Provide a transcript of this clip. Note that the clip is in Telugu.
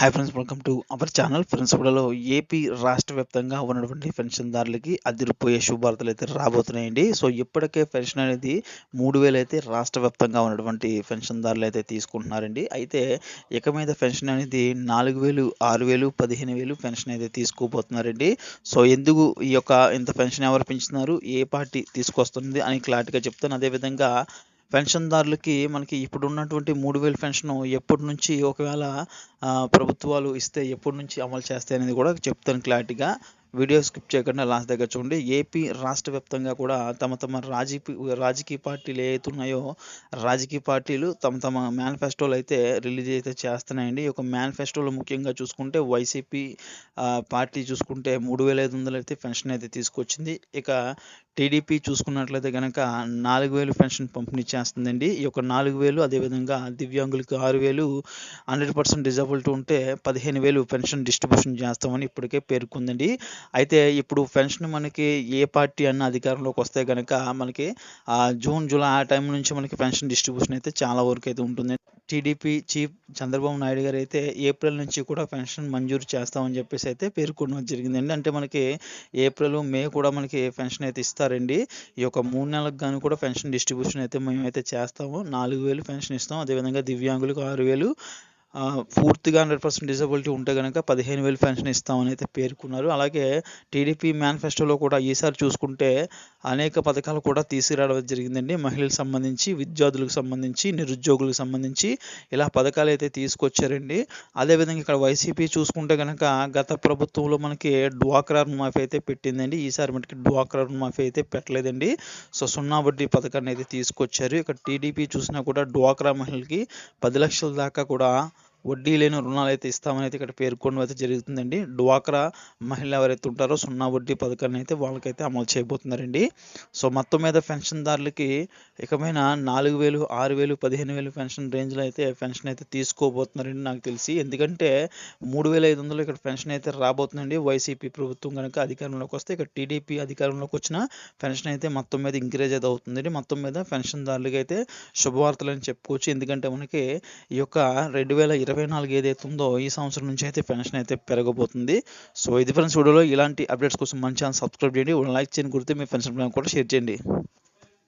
Hi friends welcome to our channel friends ఇప్పుడులో AP రాష్ట్ర వ్యాప్తంగా ఉన్నటువంటి పెన్షన్దారులకి అదిరిపోయే శుభార్తలు అయితే రాబోతున్నాయండి. సో ఇప్పటికే పెన్షన్ అనేది మూడు వేలు అయితే రాష్ట్ర వ్యాప్తంగా ఉన్నటువంటి పెన్షన్దారులు అయితే తీసుకుంటున్నారండి. అయితే ఇక మీద పెన్షన్ అనేది నాలుగు వేలు ఆరు వేలు పదిహేను వేలు పెన్షన్ అయితే తీసుకోబోతున్నారండి. సో ఎందుకు ఈ యొక్క ఇంత పెన్షన్ ఎవరు పెంచుతున్నారు? ఏ పార్టీ తీసుకొస్తుంది అని క్లారిటీగా చెప్తాను. అదేవిధంగా పెన్షన్దారులకి మనకి ఇప్పుడు ఉన్నటువంటి మూడు వేలు పెన్షన్ ఎప్పటి నుంచి ఒకవేళ ప్రభుత్వాలు ఇస్తే ఎప్పటి నుంచి అమలు చేస్తాయి అనేది కూడా చెప్తాను క్లారిటీగా. వీడియో స్కిప్ చేయకుండా లాస్ట్ దగ్గర చూడండి. ఏపీ రాష్ట్ర వ్యాప్తంగా కూడా తమ తమ రాజకీయ రాజకీయ పార్టీలు ఏవైతున్నాయో రాజకీయ పార్టీలు తమ తమ మేనిఫెస్టోలు అయితే రిలీజ్ అయితే చేస్తున్నాయండి. ఈ యొక్క మేనిఫెస్టోలో ముఖ్యంగా చూసుకుంటే వైసీపీ పార్టీ చూసుకుంటే మూడు వేల ఐదు వందలు అయితే పెన్షన్ అయితే తీసుకొచ్చింది. ఇక టీడీపీ చూసుకున్నట్లయితే కనుక నాలుగు వేలు పెన్షన్ పంపిణీ చేస్తుందండి ఈ యొక్క నాలుగు వేలు అదేవిధంగా దివ్యాంగులకు ఆరు వేలు హండ్రెడ్ పర్సెంట్ డిజబిలిటీ ఉంటే పదిహేను వేలు పెన్షన్ డిస్ట్రిబ్యూషన్ చేస్తామని ఇప్పటికే పేర్కొందండి. అయితే ఇప్పుడు పెన్షన్ మనకి ఏ పార్టీ అన్న అధికారంలోకి వస్తే కనుక మనకి జూన్ జూలై ఆ టైం నుంచి మనకి పెన్షన్ డిస్ట్రిబ్యూషన్ అయితే చాలా వరకు అయితే ఉంటుంది టీడీపీ చీఫ్ చంద్రబాబు నాయుడు గారు అయితే ఏప్రిల్ నుంచి కూడా పెన్షన్ మంజూరు చేస్తామని చెప్పేసి అయితే పేర్కొనడం జరిగిందండి. అంటే మనకి ఏప్రిల్ మే కూడా మనకి పెన్షన్ అయితే ఇస్తారండి. ఈ యొక్క మూడు నెలలకు కానీ కూడా పెన్షన్ డిస్ట్రిబ్యూషన్ అయితే మేమైతే చేస్తాము. నాలుగు వేలు పెన్షన్ ఇస్తాం. అదేవిధంగా దివ్యాంగులకు ఆరు వేలు పూర్తిగా హండ్రెడ్ పర్సెంట్ డిజబిలిటీ ఉంటే కనుక పదిహేను వేలు పెన్షన్ ఇస్తామని అయితే పేర్కొన్నారు. అలాగే టీడీపీ మేనిఫెస్టోలో కూడా ఈసారి చూసుకుంటే అనేక పథకాలు కూడా తీసుకురావడం జరిగిందండి. మహిళలకు సంబంధించి విద్యార్థులకు సంబంధించి నిరుద్యోగులకు సంబంధించి ఇలా పథకాలు అయితే తీసుకొచ్చారండి. అదేవిధంగా ఇక్కడ వైసీపీ చూసుకుంటే కనుక గత ప్రభుత్వంలో మనకి డ్వాక్రా రుణమాఫీ అయితే పెట్టిందండి. ఈసారి మనకి డ్వాక్రా రుణమాఫీ అయితే పెట్టలేదండి. సో సున్నా వడ్డీ పథకాన్ని అయితే తీసుకొచ్చారు. ఇక్కడ టీడీపీ చూసినా కూడా డ్వాక్రా మహిళలకి పది లక్షల దాకా కూడా వడ్డీ లేని రుణాలు అయితే ఇస్తామని అయితే ఇక్కడ పేర్కొనడం అయితే జరుగుతుందండి. డ్వాక్రా మహిళలు ఎవరైతే ఉంటారో సున్నా వడ్డీ పథకాన్ని అయితే వాళ్ళకైతే అమలు చేయబోతున్నారండి. సో మొత్తం మీద పెన్షన్దారులకి ఇకమైన నాలుగు వేలు ఆరు వేలు పదిహేను వేలు పెన్షన్ రేంజ్లో అయితే పెన్షన్ అయితే తీసుకోబోతున్నారండి నాకు తెలిసి. ఎందుకంటే మూడు వేల ఐదు వందలు ఇక్కడ పెన్షన్ అయితే రాబోతుందండి. వైసీపీ ప్రభుత్వం కనుక అధికారంలోకి వస్తే ఇక్కడ టీడీపీ అధికారంలోకి వచ్చిన పెన్షన్ అయితే మొత్తం మీద ఇంక్రీజ్ అయితే అవుతుందండి. మొత్తం మీద పెన్షన్దారులకి అయితే శుభవార్తలు అని చెప్పుకోవచ్చు. ఎందుకంటే మనకి ఈ యొక్క రెండు వేల ఇరవై ఇరవై నాలుగు ఏదైతే ఉందో ఈ సంవత్సరం నుంచి అయితే పెన్షన్ అయితే పెరగబోతుంది. సో ఇది ఫ్రెండ్స్ వీడియోలో ఇలాంటి అప్డేట్స్ కోసం మంచి ఛానల్ సబ్స్క్రైబ్ చేయండి. లైక్ చేయని గుర్తు మీ ఫ్రెండ్స్ కూడా షేర్ చేయండి.